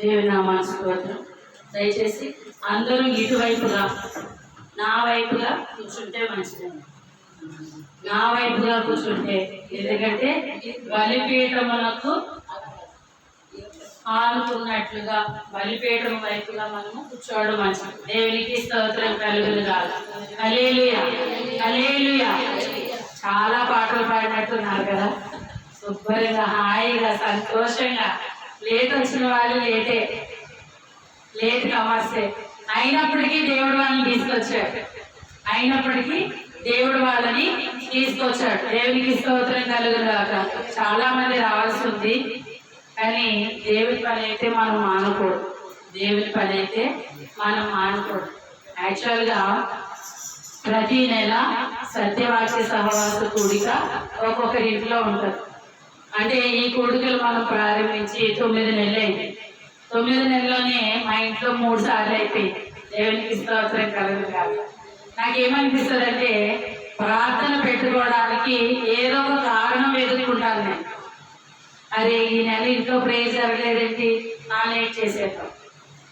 దేవుని నామాన్ని స్తోత్రం. దయచేసి అందరూ ఇటువైపుగా నా వైపుగా కూర్చుంటే మంచిదండి. నా వైపుగా కూర్చుంటే ఎందుకంటే బలిపీఠమునకు ఆనుకున్నట్లుగా బలిపీఠం వైపుగా మనము కూర్చోవడం మంచిది. దేవునికి స్తోత్రం కలుగులు కాదు హలేలుయా హలేలుయా చాలా పాటలు పాడినట్టున్నారు కదా. శుభ్రంగా హాయిగా సంతోషంగా. లేట్ వచ్చిన వాళ్ళు లేటే. లేట్ నమస్తే అయినప్పటికీ దేవుడు వాళ్ళని తీసుకొచ్చాడు. అయినప్పటికీ దేవుడు వాళ్ళని తీసుకొచ్చాడు. దేవునికి స్తోత్రం కలుగుగాక చాలా మంది రావాల్సి ఉంది. కానీ దేవుని పని అయితే మనం మానకూడదు. దేవుని పని అయితే మనం మానకూడదు. యాక్చువల్గా ప్రతి నెల సత్యవాక్య సహవాస కూడిక ఒక్కొక్కరి ఇంట్లో ఉంటుంది. అంటే ఈ కూడికలు మనం ప్రారంభించి తొమ్మిది నెలలు అయింది. తొమ్మిది నెలల్లోనే మా ఇంట్లో మూడు సార్లు అయిపోయింది. దేవునికి స్తోత్రం కలదు కాదు నాకేమనిపిస్తుంది అంటే ప్రార్థన పెట్టుకోవడానికి ఏదో ఒక కారణం వెతుక్కుంటాను నేను. అరే ఈ నెల ఇంట్లో ప్రేయర్ జరగలేదండి ఆన్లైన్ చేసేద్దాం.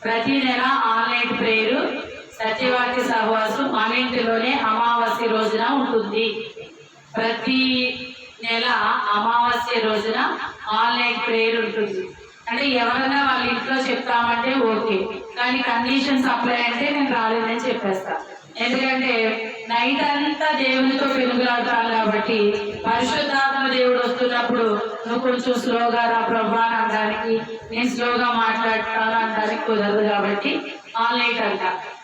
ప్రతి నెల ఆన్లైన్ ప్రేయరు సత్యవాక్య సహవాసం మన ఇంటిలోనే అమావాస్య రోజున ఉంటుంది. ప్రతి నెల అమావాస్య రోజున ఆన్లైన్ ప్రేయర్ ఉంటుంది. అంటే ఎవరైనా వాళ్ళ ఇంట్లో చెప్తామంటే ఓకే. కానీ కండిషన్స్ అప్లై అంటే నేను రాలేదని చెప్పేస్తా. ఎందుకంటే నైట్ అంతా దేవునితో పెరుగులాడతాను కాబట్టి పరిశుద్ధాత్మ దేవుడు వస్తున్నప్పుడు నువ్వు కొంచెం స్లోగా రా ప్రభా అనడానికి నేను స్లోగా మాట్లాడతాను అనడానికి కుదరదు కాబట్టి ఆన్లైన్ అంట.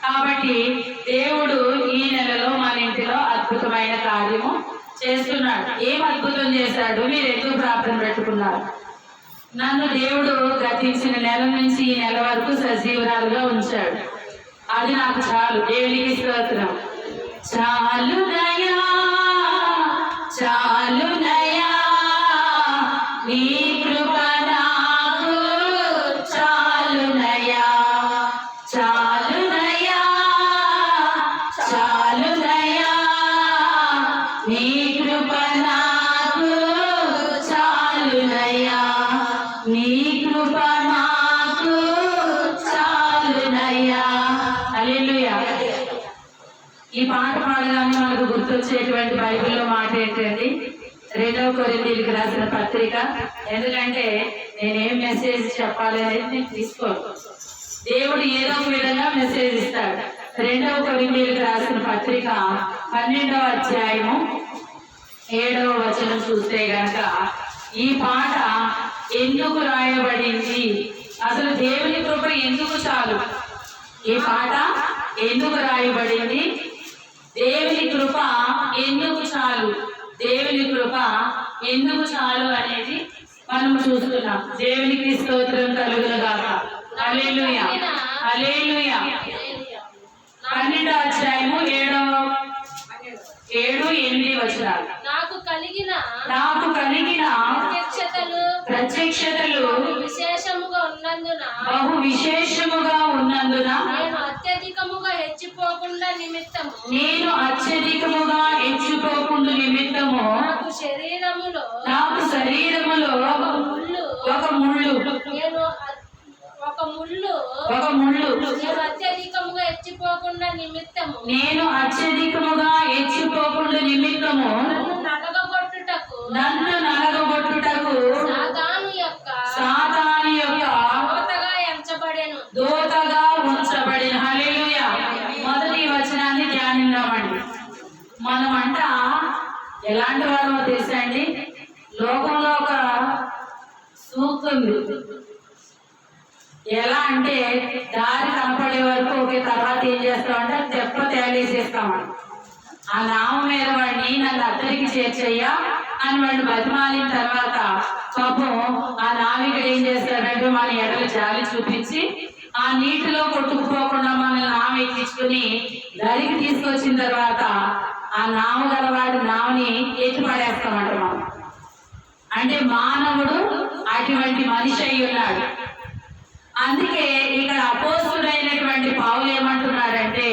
కాబట్టి దేవుడు ఈ నెలలో మన ఇంటిలో అద్భుతమైన కార్యము చేస్తున్నాడు. ఏం అద్భుతం చేశాడు? మీరు ఎందుకు ప్రార్థన పెట్టుకున్నారు? నన్ను దేవుడు గతించిన నెల నుంచి ఈ నెల వరకు సజీవరాలుగా ఉంచాడు. అది నాకు చాలు. దేవునికి స్తోత్రం. చాలు దయా చాలు దయా నీ రాసిన పత్రిక. ఎందుకంటే నేనేం మెసేజ్ చెప్పాలి అనేది నేను తీసుకోను. దేవుడు ఏదో ఒక విధంగా మెసేజ్ ఇస్తాడు. రెండవ కొరిందీలకు రాసిన పత్రిక పన్నెండవ అధ్యాయము ఏడవ వచనం చూస్తే గనక ఈ పాట ఎందుకు రాయబడింది? అసలు దేవుని కృప ఎందుకు చాలు? ఈ పాట ఎందుకు రాయబడింది? దేవుని కృప ఎందుకు చాలు? దేవుని ఎందుకు చాలు అనేది మనం చూస్తున్నాం. దేవునికి స్తోత్రం కలుగును గాక అలేలుయ హల్లెలూయా. పన్నెండో అధ్యాయము ఏడో ఏడు ఎనిమిది వచనాలు. నాకు కలిగిన నాకు కలిగిన ప్రత్యక్షతలు ప్రత్యక్షతలు విశేషముగా ఉన్నందున బహు విశేషముగా ఉన్నందున నేను అత్యధికముగా హెచ్చిపోకుండా నిమిత్తము. నేను అత్యధికముగా ఎంచుకోకుండా నిమిత్తము నాకు శరీరములో నాకు శరీరములో ముళ్ళు ఒక ముళ్ళు. నేను ఒక ముళ్ళు. ఒక ముళ్ళు. నేను హెచ్చిపోకుండా నిమిత్తము. నేను అత్యధికముగా ఎంచుకోకుండా నిమిత్తము. నన్ను నలగగొట్టుటకు. నన్ను నలగొట్టుటకు సాతాను యొక్క సాతాని యొక్క కోతగా ఎంచబడెను. దూతగా ఉంచబడిన. హల్లెలూయా. మొదటి వచనాన్ని ధ్యానిద్దామండి. మనమంట ఎలాంటి వారో తెలుసా అండి? లోకంలో ఒక సూక్తి ఉంది ఎలా అంటే దారి కనపడే వరకు ఒకే తర్వాత ఏం చేస్తామంటే తెప్ప తేలేసేస్తామని ఆ నామం మీద వాడిని నన్ను అద్దరికి చేర్చయ్యా అని వాడిని బతిమాలిన తర్వాత పాపం ఆ నావికుడు ఏం చేస్తాడంటే మన ఎడలు జాలి చూపించి ఆ నీటిలో కొట్టుకుపోకుండా మనల్ని నామ ఎక్కించుకుని దరికి తీసుకొచ్చిన తర్వాత ఆ నామ గలవాడి నామని ఎత్తి పడేస్తామంట మనం అంటే మానవుడు అటువంటి మనిషి అయి ఉన్నాడు. అందుకే ఇక్కడ అపోస్తుడైనటువంటి పావులు ఏమంటున్నారంటే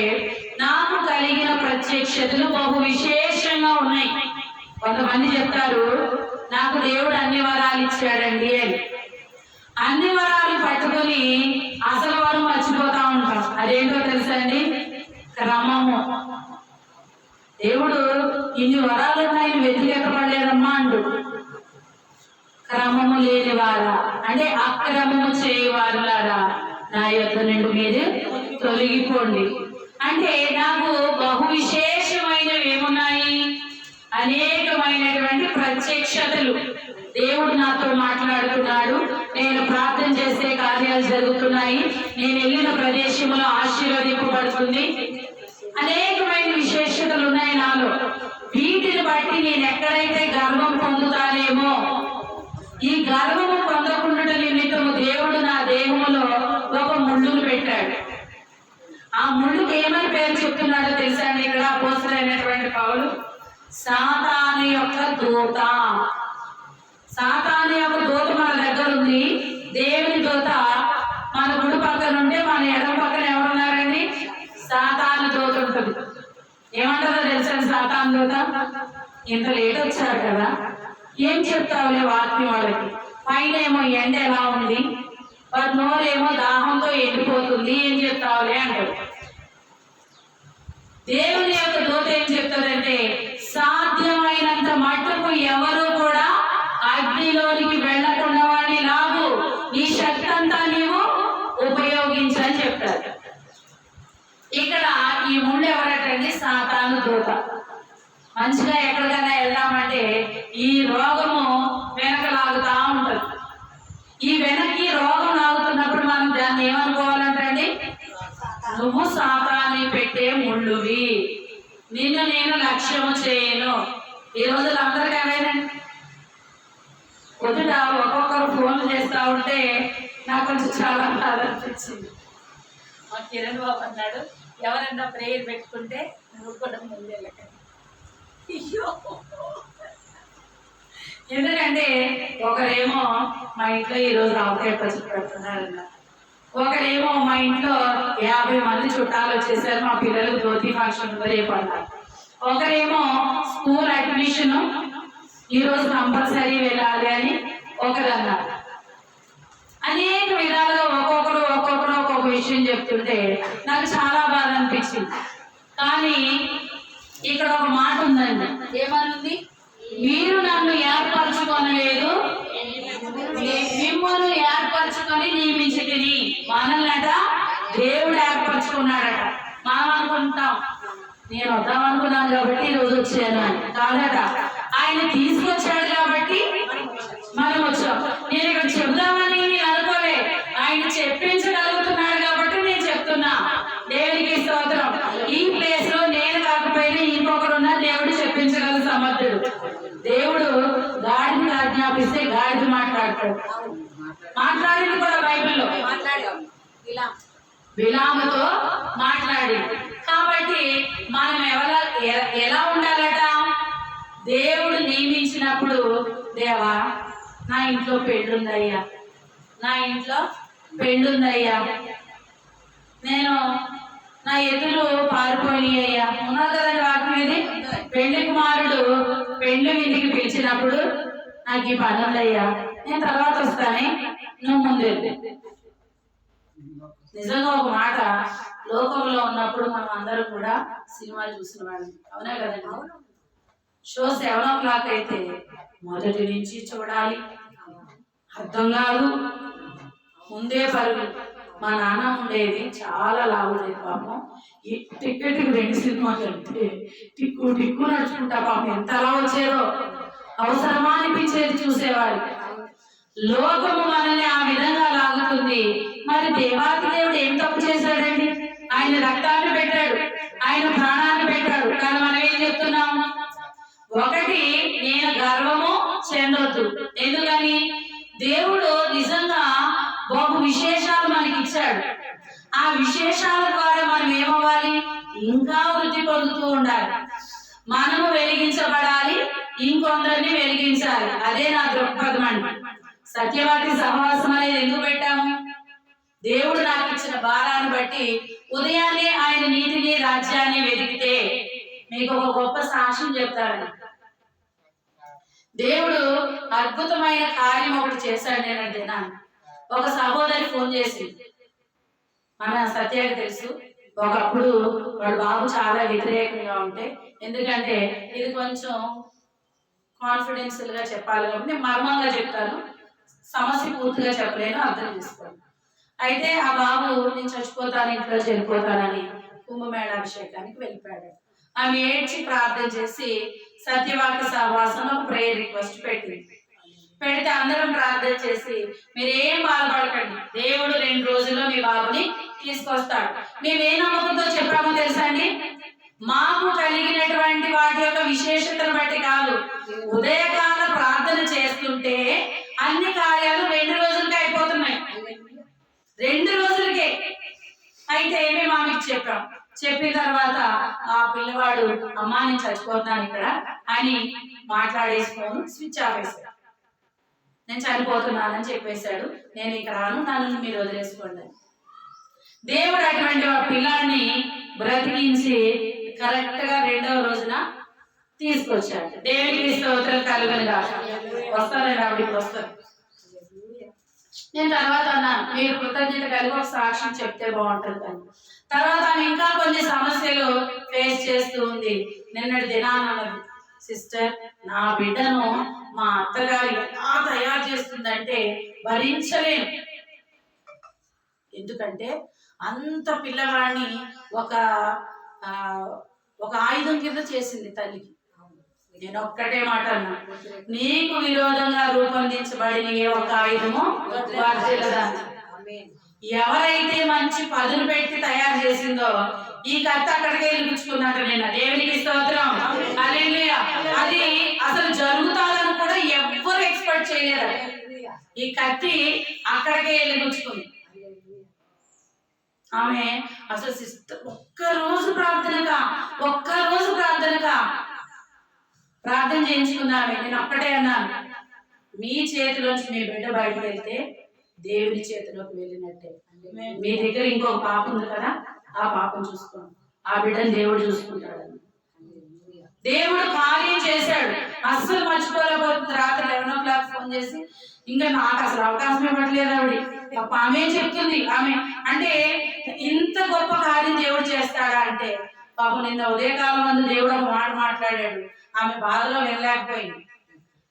నాకు కలిగిన ప్రత్యక్షతలు బహు విశేషంగా ఉన్నాయి. కొంతమంది చెప్తారు నాకు దేవుడు అన్ని వరాలు ఇచ్చాడండి అని. అన్ని వరాలు పట్టుకొని అసలు వరం మర్చిపోతా ఉంటాం. అదేంటో తెలుసా అండి? క్రమము. దేవుడు ఇన్ని వరాలు ఉన్నాయి వెతికెక్కబడలేదమ్మా అండు. క్రమము లేని వారా. అంటే అక్రమము చేయవారులారా? నా యొక్క నుండి మీరు తొలగిపోండి. అంటే నాకు బహు విశేషమైనవి ఏమున్నాయి? అనేకమైనటువంటి ప్రత్యక్షతలు. దేవుడు నాతో మాట్లాడుతున్నాడు. నేను ప్రార్థన చేసే కార్యాలు జరుగుతున్నాయి. నేను వెళ్ళిన ప్రదేశంలో ఆశీర్వదింపబడుతుంది. అనేకమైన విశేషతలు ఉన్నాయి నాలో. వీటిని బట్టి నేను ఎక్కడైతే గర్వం పొందుతానేమో ఈ గర్వము పొందకుండా నిమిత్తము దేవుడు నా దేహములో ఒక ముళ్ళును పెట్టాడు. ఆ ముళ్ళుకి ఏమని పేరు చెప్తున్నాడో తెలుసా అండి ఇక్కడ పోస్తులైనటువంటి పౌలు? సాతాను యొక్క దూత. సాతాను యొక్క దూత మన దగ్గర ఉంది. దేవుని దూత మన గుడి పక్కన ఉంటే మన ఎడం పక్కన ఎవరున్నారండి? సాతాను దూత ఉంటుంది. ఏమంటారో తెలుసా సాతాను దూత? ఇంత లేట్ వచ్చారు కదా. ఏం చెప్తావులే వాక్యం వాళ్ళకి? పైన ఏమో ఎండ ఎలా ఉంది? వారి నోరేమో దాహంతో ఎండిపోతుంది. ఏం చెప్తావులే అంటారు దేవుని యొక్క దూత ఏం చెప్తాడంటే సాధ్యమైనంత మట్టుకు ఎవరు కూడా అగ్నిలోనికి వెళ్ళకుండా వాడిని లాగు. నీ శక్తి అంతా నీవు ఉపయోగించని చెప్తాడు. ఇక్కడ ఈ ముళ్ళు ఎవరటండి? సాతాను దూత. మంచిగా ఎక్కడికైనా వెళ్దామంటే ఈ నిన్ను నేను లక్ష్యము చేయను. ఈ రోజులు అందరికీ అవేనండి పొద్దుట ఒక్కొక్కరు ఫోన్లు చేస్తా ఉంటే నాకు కొంచెం చాలా బాధ అనిపించింది. మా కిరణ్ బాబు అన్నాడు ఎవరన్నా ప్రేయర్ పెట్టుకుంటే నువ్వు కూడా ముందు వెళ్ళకండి. అయ్యో. ఎందుకంటే ఒకరేమో మా ఇంట్లో ఈరోజు ఆవకాయ పసుపు పెడుతున్నారన్న ఒకరేమో మా ఇంట్లో యాభై మంది చుట్టాలు వచ్చేసారు మా పిల్లలకు ధోతి ఫంక్షన్ రేపు అన్నారు ఒకరేమో స్కూల్ అడ్మిషన్ ఈరోజు కంపల్సరీ వెళ్ళాలి అని ఒకరు అన్నారు అనేక విధాలుగా ఒక్కొక్కరు ఒక్కొక్కరు ఒక్కొక్క విషయం చెప్తుంటే నాకు చాలా బాధ అనిపించింది. కానీ ఇక్కడ ఒక మాట ఉందండి. ఏమనుంది? మీరు నన్ను ఏర్పరచుకొనలేదు మిమ్మల్ని ఏర్పరచుకొని నియమించటిని మనల్నట దేవుడు ఏర్పరచుకున్నాడట. మనం అనుకుంటాం నేను వద్దాం అనుకున్నాను కాబట్టి ఈ రోజు వచ్చాను. అని కాదట. ఆయన తీసుకొచ్చాడు కాబట్టి మనం వచ్చాం. నేను ఇక్కడ చెబుదామని నేను అనుకోలే. ఆయన చెప్పించగలుగుతున్నాడు కాబట్టి నేను చెప్తున్నా. దేవునికి స్తోత్రం. ఈ ప్లేస్లో నేను కాకపోయినా ఇంకొకరున్నా దేవుడు చెప్పించగల సమర్థుడు. దేవుడు ఆజ్ఞాపిస్తే గాడిద మాట్లాడతాడు. మాట్లాడింది కూడా బైబిల్లో. విలాముతో మాట్లాడి. కాబట్టి మనం ఎవర ఎలా ఉండాలట? దేవుడు నియమించినప్పుడు దేవా నా ఇంట్లో పెళ్ళుందయ్యా. నా ఇంట్లో పెళ్ళుందయ్యా. నేను నా ఎదురు పారిపోయి అయ్యా ఉన్నారు కదండి వాటి మీద పెళ్ళి కుమారుడు పెళ్ళి వింటికి పిలిచినప్పుడు నాకు ఈ పని ఉందయ్యా నేను తర్వాత వస్తానే. నువ్వు ముందు నిజంగా ఒక మాట లోకంలో ఉన్నప్పుడు మనం అందరం కూడా సినిమాలు చూసిన వాళ్ళం. అవునా కదండి? షో సెవెన్ ఓ క్లాక్ అయితే మొదటి నుంచి చూడాలి. అర్థం కాదు. ముందే పరుగు. మా నాన్న ఉండేది చాలా లావుండేది పాపం. ఈ టికెట్ రెండు సినిమాలు అంటే టిక్కు టిక్కు నడుచుకుంటా పాపం. ఎంత అలా వచ్చేదో. అవసరమా అనిపించేది చూసేవాడు. లోకము మనల్ని ఆ విధంగా లాగుతుంది. మరి దేవాది దేవుడు ఏం తప్పు చేశాడండి? ఆయన రక్తాన్ని పెట్టాడు. ఆయన ప్రాణాన్ని పెట్టాడు. కానీ మనం ఏం చెప్తున్నాం? ఒకటి నేను గర్వము చెందొద్దు. ఎందుకని? దేవుడు నిజంగా బహు విశేషాలు మనకి ఇచ్చాడు ఆ విశేషాల ద్వారా మనం ఏమవ్వాలి? ఇంకా వృద్ధి పొందుతూ ఉండాలి. మనము వెలిగించబడాలి. ఇంకొందరిని వెలిగించాలి. అదే నా దృక్పథం అండి. సత్యవాది సహవాసం అనేది ఎందుకు పెట్టాము? దేవుడు నాకు ఇచ్చిన భారాన్ని బట్టి ఉదయాన్నే ఆయన నీతిని రాజ్యాన్ని వెతికితే మీకు ఒక గొప్ప సాక్ష్యం చెప్తారని దేవుడు అద్భుతమైన కార్యం ఒకటి చేశాడు నేను దినాన్ని ఒక సహోదరి ఫోన్ చేసి మన సత్యాకి తెలుసు ఒకప్పుడు వాడు బాబు చాలా వ్యతిరేకంగా ఉంటే ఎందుకంటే ఇది కొంచెం కాన్ఫిడెన్షియల్గా చెప్పాలి కాబట్టి నేను మర్మంగా చెప్తాను సమస్య పూర్తిగా చెప్పలేను అర్థం చేసుకోండి. అయితే ఆ బాబు నేను చచ్చిపోతాను ఇంట్లో చనిపోతానని కుంభమేళాభిషేకానికి వెళ్ళిపోయాడు. ఆమె ఏడ్చి ప్రార్థన చేసి సత్యవాక్య సహవాసంలో ప్రేయర్ రిక్వెస్ట్ పెట్టింది. పెడితే అందరం ప్రార్థన చేసి మీరు ఏం బాధపడకండి. దేవుడు రెండు రోజుల్లో మీ బాబుని తీసుకొస్తాడు. మేము ఏ నమ్మకంతో చెప్పామో తెలుసా అండి? మాకు కలిగినటువంటి వాటి యొక్క విశేషతను బట్టి కాదు. ఉదయకాల ప్రార్థన చేస్తుంటే అన్ని కార్యాలు రెండు రోజులకే అయిపోతున్నాయి. రెండు రోజులకే. అయితే ఏమే మామికి చెప్పాం. చెప్పిన తర్వాత ఆ పిల్లవాడు అమ్మా నేను చచ్చిపోతున్నాను ఇక్కడ అని మాట్లాడేసుకోను స్విచ్ ఆఫ్ వేసాడు నేను చనిపోతున్నానని చెప్పేశాడు. నేను ఇక్కడ రాను నన్ను మీరు వదిలేసుకోండి దేవుడు అటువంటి పిల్లాన్ని బ్రతికించి కరెక్ట్గా రెండవ రోజున తీసుకొచ్చాడు. దేవుడికి స్తోత్రం కలుగును కాక వస్తానండి ఆవిడ ఇప్పుడు నేను తర్వాత అన్నాను మీరు కృతజ్ఞత కలిగి ఒక సాక్ష్యం చెప్తే బాగుంటుంది అని తర్వాత ఆమె ఇంకా కొన్ని సమస్యలు ఫేస్ చేస్తూ ఉంది. నిన్నటి దినాన సిస్టర్ నా బిడ్డను మా అత్తగారు ఎలా తయారు చేస్తుందంటే భరించలేను. ఎందుకంటే అంత పిల్లవాడిని ఒక ఒక ఆయుధం కింద చేసింది తల్లికి. నేను ఒక్కటే మాట అన్నా. నీకు విరోధంగా రూపొందించబడిన ఏ ఒక ఆయుధము. ఎవరైతే మంచి పదును పెట్టి తయారు చేసిందో ఈ కత్తి అక్కడికే వెలిగించుకున్నాడు నిన్న. దేవునికి స్తోత్రం. అది అసలు జరుగుతాదని కూడా ఎవ్వరు ఎక్స్పెక్ట్ చేయలేరు. ఈ కత్తి అక్కడికే వెలిగించుకుంది ఆమె అసలు సిస్టర్ ఒక్క రోజు ప్రార్థనగా ఒక్క రోజు ప్రార్థనగా ప్రార్థన చేయించుకున్నామే నేను ఒక్కటే అన్నాను మీ చేతిలోంచి మీ బిడ్డ బయటకు వెళ్తే దేవుని చేతిలోకి వెళ్ళినట్టే. మీ దగ్గర ఇంకొక పాప ఉంది కదా ఆ పాపను చూసుకోండి. ఆ బిడ్డని దేవుడు చూసుకుంటాడు. దేవుడు కార్యం చేశాడు. అస్సలు మర్చిపోలేకపోతుంది రాత్రి లెవెన్ ఓ క్లాక్ ఫోన్ చేసి ఇంకా నాకు అసలు అవకాశం ఇవ్వట్లేదు ఆవిడ. పాప ఆమె చెప్తుంది ఆమె అంటే ఇంత గొప్ప కార్యం దేవుడు చేస్తాడా అంటే పాపం నిన్న ఉదయకాలం మందు దేవుడు ఒక మాట మాట్లాడాడు. ఆమె బాధలో వెళ్ళలేకపోయింది.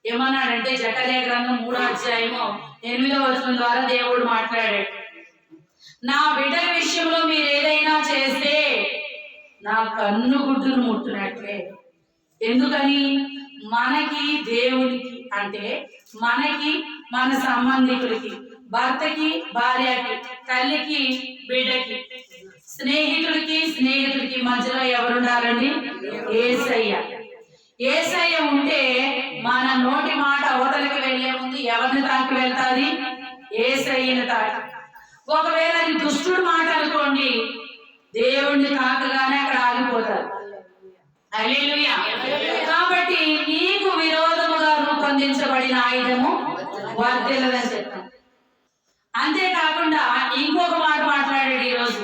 ఏమన్నాడంటే జకర్య గ్రంథం మూడో అధ్యాయము ఎనిమిదో వచనం ద్వారా దేవుడు మాట్లాడాడు. నా బిడ్డల విషయంలో మీరు ఏదైనా చేస్తే నా కన్ను గుడ్డును ముట్టినట్లే. ఎందుకని? మనకి దేవునికి అంటే మనకి మన సంబంధికులకి. భర్తకి భార్యకి తల్లికి బిడ్డకి స్నేహితుడికి స్నేహితుడికి మధ్యలో ఎవరున్నారండి ఏసయ్య. ఏసయ్య ఉంటే మన నోటి మాట అవతలకి వెళ్ళే ముందు ఎవరిని తాకి వెళ్తాది? ఏసయ్యని తాకి. ఒకవేళ అది దుష్టుడు మాట అనుకోండి దేవుణ్ణి తాకగానే అక్కడ ఆగిపోతారు. కాబట్టి నీకు విరోధముగా రూపొందించబడిన ఆయుధము వర్తిల్లదని చెప్తాను అంతేకాకుండా ఇంకొక మాట మాట్లాడాడు ఈ రోజు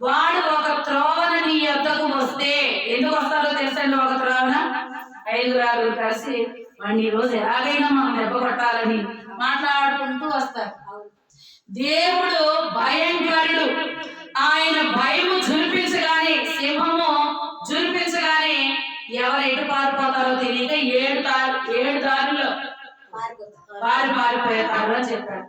వాడు ఒక త్రోవన నీ యొద్దకు వస్తే ఎందుకు వస్తారో తెలుసండి ఒక త్రోవన ఐదుగురు ఆరుగురు కలిసి వాడిని ఈ రోజు ఎలాగైనా మనం దెబ్బ కొట్టాలని మాట్లాడుకుంటూ వస్తారు. దేవుడు భయంకరుడు. ఆయన భయము జురిపించగానే సింహము జురిపించగానే ఎవరు ఎటు పారిపోతారో తెలియక ఏడు దారు ఏడు దారులు వారి పారిపోతారు అని చెప్పాడు.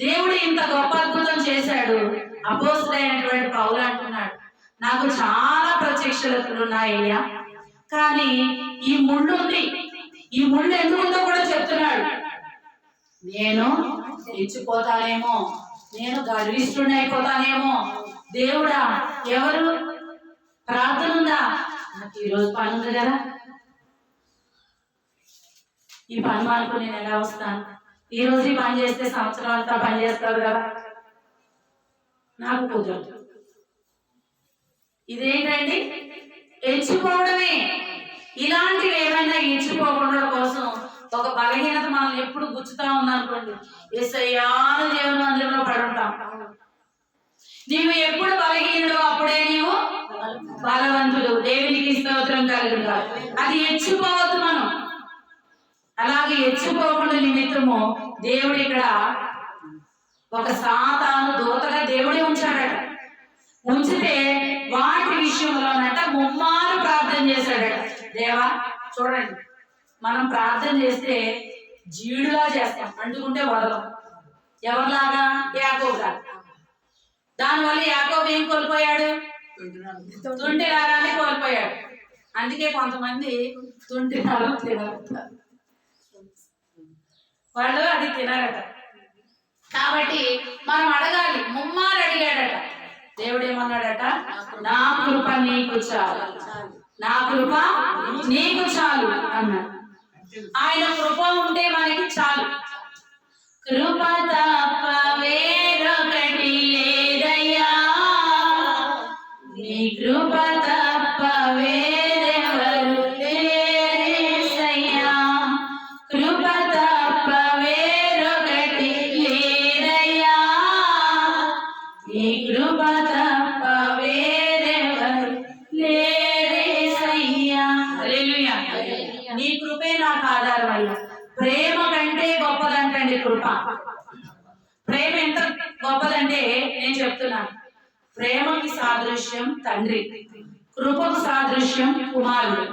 దేవుడు ఇంత గొప్ప అద్భుతం చేశాడు. అపోసుడైనటువంటి పౌలు అంటున్నాడు. నాకు చాలా ప్రత్యక్షతలు ఉన్నాయ్యా కానీ ఈ ముళ్ళు ఉంది. ఈ ముళ్ళు ఎందుకుందో కూడా చెప్తున్నాడు. నేను తెచ్చిపోతానేమో నేను గర్విష్ఠుడిని అయిపోతానేమో. దేవుడా ఎవరు? ప్రార్థన ఉందా? నాకు ఈరోజు పని ఉంది కదా. ఈ పని మానుకు నేను ఎలా వస్తాను? ఈ రోజు పని చేస్తే సంవత్సరం అంతా పని చేస్తారు కదా. నాకు కుదరదు. ఇదేంటండి ఎంచుకోవడమే. ఇలాంటివి ఏమైనా ఎంచుకోకుండా కోసం ఒక బలహీనత మనం ఎప్పుడు గుచ్చుతా ఉందనుకోండి. ఎస్ఐయాను దేవుని మందిరంలో పడుంటాం నీవు ఎప్పుడు బలహీనుడు అప్పుడే నీవు బలవంతుడు. దేవునికి స్తోత్రం కలుగుగా అది ఎచ్చుకోవద్దు మనం. అలాగే ఎచ్చుకోకుండా నిమిత్తము దేవుడు ఇక్కడ ఒక సాతాను దూతగా దేవుడే ఉంచాడట. ఉంచితే వాటి విషయంలోనట ముమ్మారు ప్రార్థన చేశాడట. దేవా చూడండి. మనం ప్రార్థన చేస్తే జీడులా చేస్తాం అంటుకుంటే వదలం. ఎవరిలాగా? యాకోగా దానివల్ల యాకోబు ఏం కోల్పోయాడు? తుంటి రాగానే కోల్పోయాడు. అందుకే కొంతమంది తుంటి నరం తినరట వాళ్ళు అది తినరట కాబట్టి మనం అడగాలి ముమ్మారు అడిగాడట. దేవుడు ఏమన్నాడట? నా కృప నీకు చాలు. నా కృప నీకు చాలు అన్నాడు. ఆయన కృప ఉంటే మనకి చాలు. కృప తప్పవే తండ్రి. కృపకు సాదృశ్యం కుమారుడు.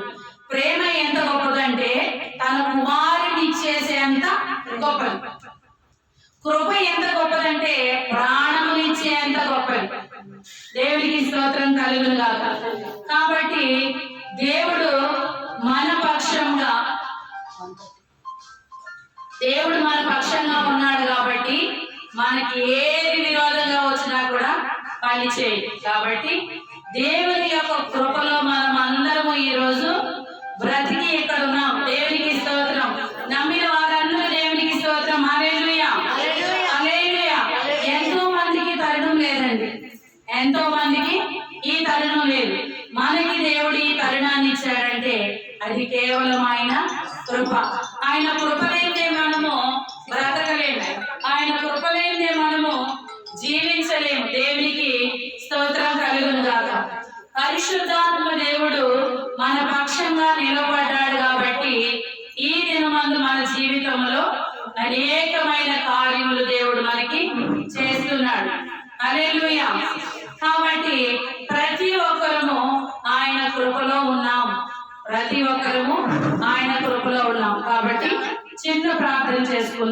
ప్రేమ ఎంత గొప్పదంటే తన కుమారుని ఇచ్చేసేంత గొప్పది. కృప ఎంత గొప్పదంటే ప్రాణమునిచ్చేంత గొప్పది. దేవుడికి స్తోత్రం కలుగును గాక. కాబట్టి దేవుడు మన పక్షంగా దేవుడు మన పక్షంగా ఉన్నాడు కాబట్టి మనకి ఏది విరోధంగా వచ్చినా కూడా పని కాబట్టి దేవుని యొక్క కృపలో మనం అందరము ఈ రోజు బ్రతికి ఇక్కడ ఉన్నాం. దేవునికి స్తోత్రం. నమ్మిన వారందరూ దేవునికి స్తోత్రం. హల్లెలూయా. ఎంతో మందికి తరుణం లేదండి. ఎంతో మందికి ఈ తరుణం లేదు. మనకి దేవుడు ఈ తరుణాన్ని ఇచ్చాడంటే అది కేవలం ఆయన కృప. ఆయన కృప మనము బ్రతకలేము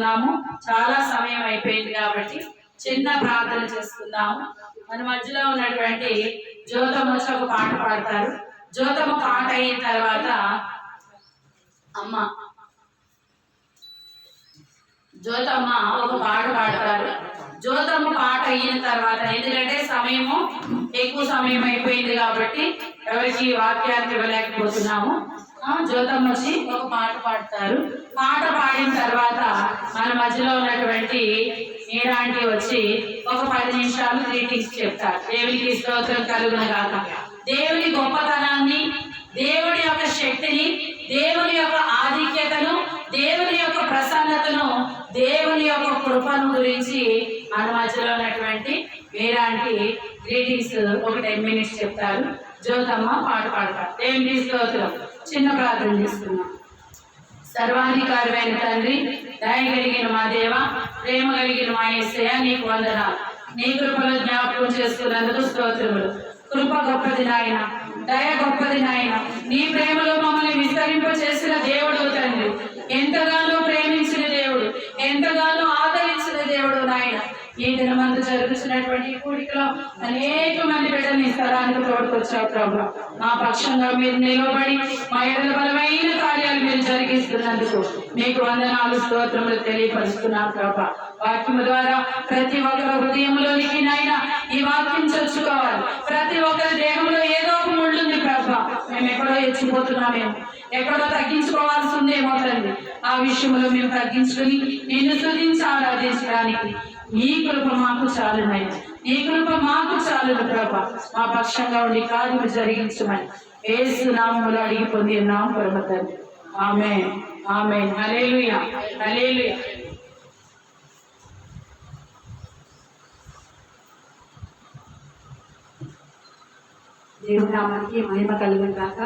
చేసుకున్నాము చాలా సమయం అయిపోయింది కాబట్టి చిన్న ప్రార్థన చేసుకుందాము. మన మధ్యలో ఉన్నటువంటి జ్యోతమ్మ ఒక పాట పాడతారు. జ్యోతమ్మ పాట అయిన తర్వాత అమ్మ జ్యోతమ్మ ఒక పాట పాడతారు. జ్యోతమ్మ పాట అయిన తర్వాత ఎందుకంటే సమయము ఎక్కువ సమయం అయిపోయింది కాబట్టి ఎవరికి వాక్యాన్ని ఇవ్వలేకపోతున్నాము. జ్యోతమ్మ వచ్చి ఒక పాట పాడతారు. పాట పాడిన తర్వాత మన మధ్యలో ఉన్నటువంటి మీరాంటి వచ్చి ఒక పది నిమిషాలు గ్రీటింగ్స్ చెప్తారు. దేవునికి స్తోత్రం కలుగును కాక దేవుని గొప్పతనాన్ని దేవుడి యొక్క శక్తిని దేవుని యొక్క ఆధిక్యతను దేవుని యొక్క ప్రసన్నతను దేవుని యొక్క కృపను గురించి మన మధ్యలో ఉన్నటువంటి మీరాంటి గ్రీటింగ్స్ ఒక టెన్ మినిట్స్ చెప్తారు. జ్యోతమ్మ పాట పాడతారు. దేవుని స్తోత్రం. చిన్న ప్రార్థన చేస్తున్నాం. సర్వాధికారమైన తండ్రి దయ కలిగిన మా దేవ ప్రేమ కలిగిన మా ఏసయ నీకు వందనాలు. నీ కృపలో జ్ఞాపకం చేసుకున్నందుకు స్తోత్రములు. కృప గొప్పది నాయన దయ గొప్పది నాయన. నీ ప్రేమలో మమ్మల్ని విస్తరింప చేసిన దేవుడు తండ్రి. ఎంతగానో ప్రేమించిన దేవుడు ఎంతగానో ఆదరించిన దేవుడు నాయన. ఈ దినమందు జరుగుతున్నటువంటి కూడికలో అనేక మంది బిడ్డలు నీ స్థలానికి తోడుకొచ్చావు ప్రభు. మా పక్షంగా మీరు నిలబడి మా ఎడల బలమైన కార్యాలు మీరు జరిగిస్తున్నందుకు మీకు వందనాలు స్తోత్రములు తెలియపరుస్తున్నాం ప్రభా. వాక్యము ద్వారా ప్రతి ఒక్కరి హృదయంలోనికి నాయన ఈ వాక్యం చొచ్చుకోవాలి ప్రతి ఒక్కరి దేహంలో ఏదో ఒక ముళ్ళు ఉంది ప్రభా మేము ఎక్కడో ఎచ్చిపోతున్నామేమో ఎక్కడో తగ్గించుకోవాల్సి ఉందేమో తండ్రి ఆ విషయంలో మేము తగ్గించుకుని నిన్ను స్తుతించి ఆరాధించడానికి నీ కృప మాకు చాలునయ్య నీ కృప మాకు చాలును ప్రభ. మా పక్షంగా ఉండి కార్యము జరిగించమని ఏసు నామములు అడిగి పొంది నామ పరమ తండ్రి. ఆమె ఆమె హలేలుయా హలేలుయా దేవుడి నామానికి మహిమ కలుగును కాక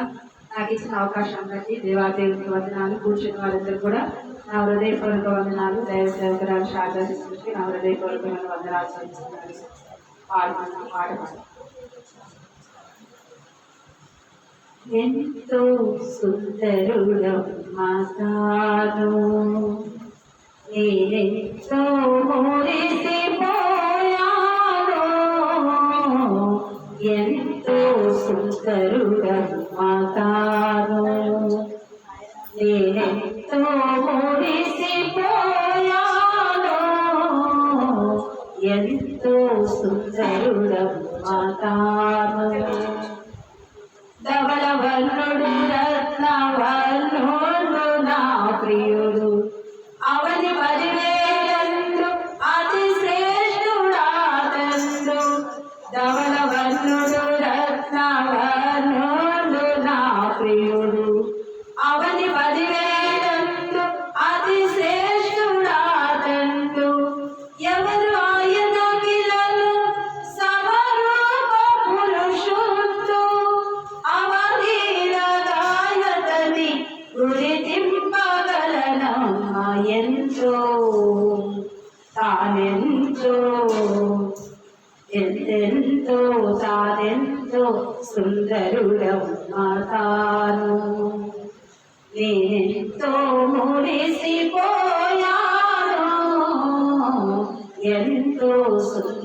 నాకు ఇచ్చిన అవకాశం బట్టి దేవాదేవునికి వందనాలు కూర్చున్న వారందరూ కూడా నా హృదయపూర్వక వందనాలు. దైవ సేవకురాలు శారదా శిశు నా హృదయపూర్వకమైన వందనాలు చెల్లిస్తున్నాను. పాడుతున్నా పాట పాడు ఎంతో సుందరుడమ్మా తాను నేనెంతో మురిసిపోయాను. ఎంతో సుందరుడమ్మా తాను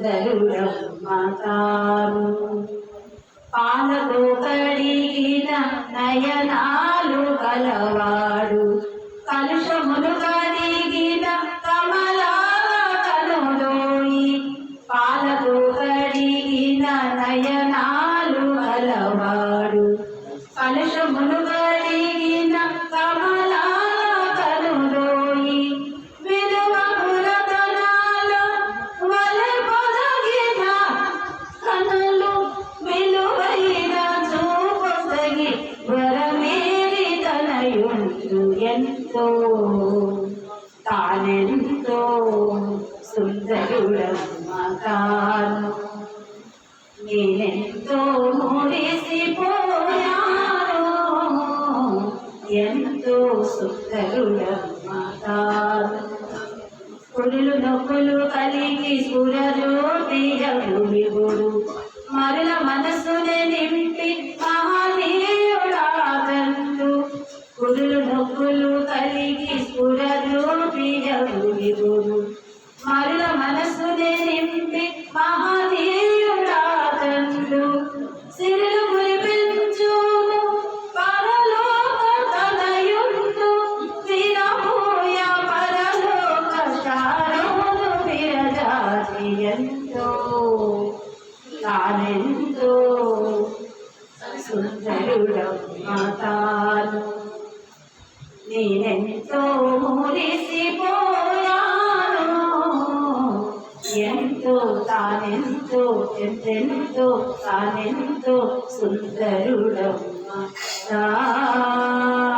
సుందరుడమ్మా పాలకు కడిగిన నయనాలు కలవాడు కలుషములు సుందరుడమ్మ నేనెంతో మురిసిపోయాను ఎంతో సుందరుడమ్మ తాను పురులు నొప్పులు కలిగి సురజోటియగుడు మరుల మనసునే నింపి ఎంతో తానెంతో సుందరుడమ్మ తాను నేనెంతో మురిసిపోయాను. ఎంతో తానెంతో ఎంతెంతో తానెంతో సుందరుడమ్మ తాను